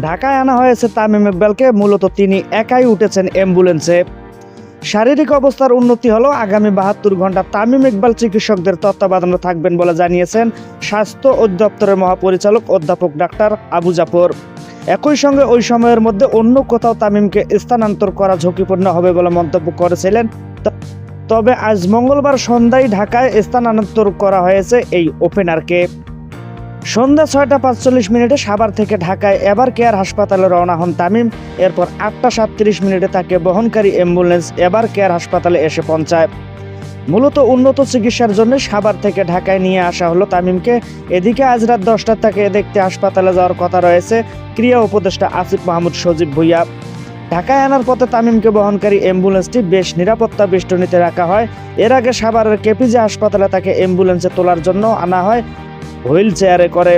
ঢাকায় আনা হয়েছে তামিম ইকবালকে, মূলত তিনি একাই উঠেছেন অ্যাম্বুলেন্সে। শারীরিক অবস্থার উন্নতি হলো, আগামী বাহাত্তর ঘণ্টা তামিম ইকবাল চিকিৎসকদের তত্ত্বাবধানে থাকবেন বলে জানিয়েছেন স্বাস্থ্য অধিদপ্তরের মহাপরিচালক অধ্যাপক ডাক্তার আবু জাফর। একই সঙ্গে ওই সময়ের মধ্যে অন্য কোথাও তামিমকে স্থানান্তর করা ঝুঁকিপূর্ণ হবে বলে মন্তব্য করেছিলেন। তবে আজ মঙ্গলবার সন্ধ্যায় ঢাকায় স্থানান্তর করা হয়েছে এই ওপেনারকে। সন্ধ্যা ছয়টা পাঁচচল্লিশ মিনিটে সাভার থেকে ঢাকায় এবার কেয়ার হাসপাতালে রওনা হন তামিম। এরপর আটটা সাতত্রিশ মিনিটে তাকে বহনকারী অ্যাম্বুলেন্স এবার কেয়ার হাসপাতালে এসে পৌঁছায়। মূলত উন্নত চিকিৎসার জন্য সাভার থেকে ঢাকায় নিয়ে আসা হলো তামিমকে। এদিকে আজ রাত দশটার তাকে দেখতে হাসপাতালে যাওয়ার কথা রয়েছে ক্রিয়া উপদেষ্টা আসিফ মাহমুদ সজীব ভুইয়া। ঢাকায় আনার পথে তামিমকে বহনকারী অ্যাম্বুলেন্সটি বেশ নিরাপত্তা বেষ্টনীতে রাখা হয়। এর আগে সাভারের কেপিজে হাসপাতালে তাকে অ্যাম্বুলেন্সে তোলার জন্য আনা হয়। হুইল চেয়ারে করে